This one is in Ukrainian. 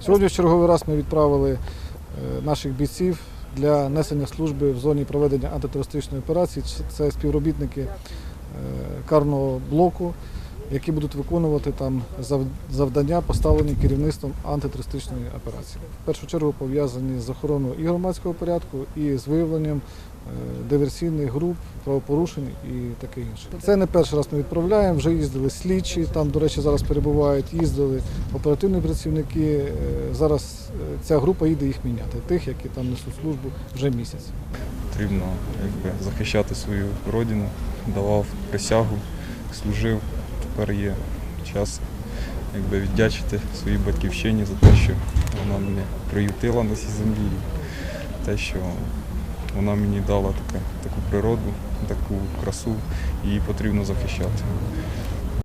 Сьогодні в черговий раз ми відправили е, наших бійців для несення служби в зоні проведення антитерористичної операції. Це співробітники е, карного блоку які будуть виконувати там зав- завдання, поставлені керівництвом антитерористичної операції. В першу чергу пов'язані з охороною і громадського порядку, і з виявленням е, диверсійних груп, правопорушень і таке інше. Це не перший раз ми відправляємо. Вже їздили слідчі, там, до речі, зараз перебувають, їздили оперативні працівники. Е, Зараз е, ця група їде їх міняти, тих, які там несуть службу вже місяць. Потрібно якби, захищати свою родину, давав присягу, служив. Тепер є час якби, віддячити своїй батьківщині за те, що вона мене приютила на цій землі. Те, що вона мені дала таку, таку природу, таку красу, її потрібно захищати.